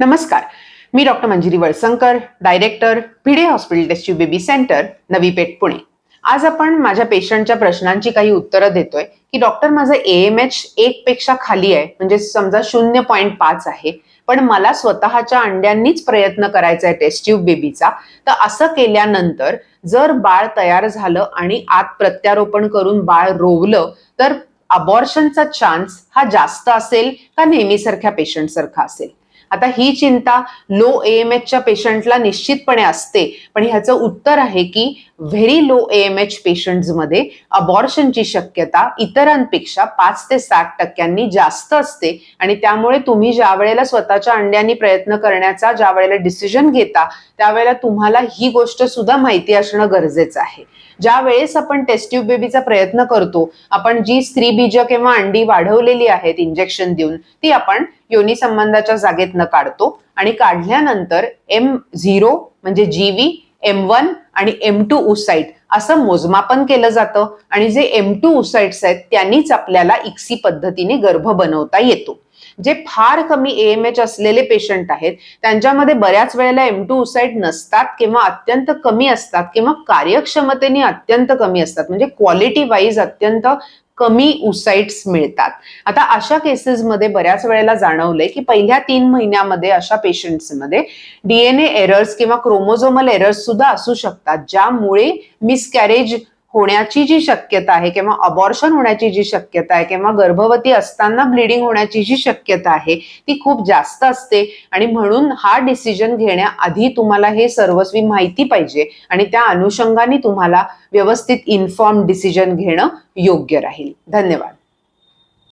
नमस्कार. मी doctor Manjiri Walsankar director Bhide hospital test tube baby centre Navi Peth Pune. आज आपण माझ्या पेशंटच्या प्रश्नांची काही उत्तरं देतोय की डॉक्टर माझं ए एम एच एक पेक्षा खाली आहे म्हणजे समजा शून्य पॉईंट पाच आहे पण मला स्वतःच्या अंड्यांनीच प्रयत्न करायचा आहे टेस्ट्यूब बेबीचा तर असं केल्यानंतर जर बाळ तयार झालं आणि आत प्रत्यारोपण करून बाळ रोवलं तर अबॉर्शनचा चान्स हा जास्त असेल का नेहमीसारख्या पेशंटसारखा असेल? आता ही चिंता लो एम एचच्या पेशंटला निश्चितपणे असते. पण ह्याचं उत्तर आहे की very low AMH M H पेशंट्समध्ये अबॉर्शनची शक्यता इतरांपेक्षा पाच ते सात टक्क्यांनी जास्त असते. आणि त्यामुळे तुम्ही ज्या वेळेला स्वतःच्या अंड्यांनी प्रयत्न करण्याचा ज्या वेळेला डिसिजन घेता त्यावेळेला तुम्हाला ही गोष्ट सुद्धा माहिती असणं गरजेचं आहे. ज्या वेळेस आपण टेस्ट्यूब बेबीचा प्रयत्न करतो आपण जी स्त्री बीज किंवा अंडी वाढवलेली आहेत इंजेक्शन देऊन ती आपण योनी संबंधाच्या जागेतनं काढतो. आणि काढल्यानंतर एम झिरो म्हणजे जीवी एम वन आणि एम टू उसाईट असं मोजमापन केलं जातं आणि जे एम टू उसाईट्स आहेत त्यांनीच आपल्याला इक्सी पद्धतीने गर्भ बनवता येतो. जे फार कमी एएमएच असलेले पेशंट आहेत त्यांच्यामध्ये बऱ्याच वेळेला एम टू उसाईट नसतात किंवा अत्यंत कमी असतात किंवा कार्यक्षमतेने अत्यंत कमी असतात. म्हणजे क्वालिटी वाईज अत्यंत कमी उसाईट्स मिळतात. आता अशा केसेसमध्ये बऱ्याच वेळेला जाणवलंय की पहिल्या तीन महिन्यामध्ये अशा पेशंट्समध्ये डीएनए एरर्स किंवा क्रोमोझोमल एरर्स सुद्धा असू शकतात ज्यामुळे मिसकॅरेज होण्याची जी शक्यता आहे किंवा अबॉर्शन होण्याची जी शक्यता आहे किंवा गर्भवती असताना ब्लिडिंग होण्याची जी शक्यता आहे ती खूप जास्त असते. आणि म्हणून हा डिसिजन घेण्याआधी तुम्हाला हे सर्वस्वी माहिती पाहिजे आणि त्या अनुषंगाने तुम्हाला व्यवस्थित इन्फॉर्म डिसिजन घेणं योग्य राहील. धन्यवाद.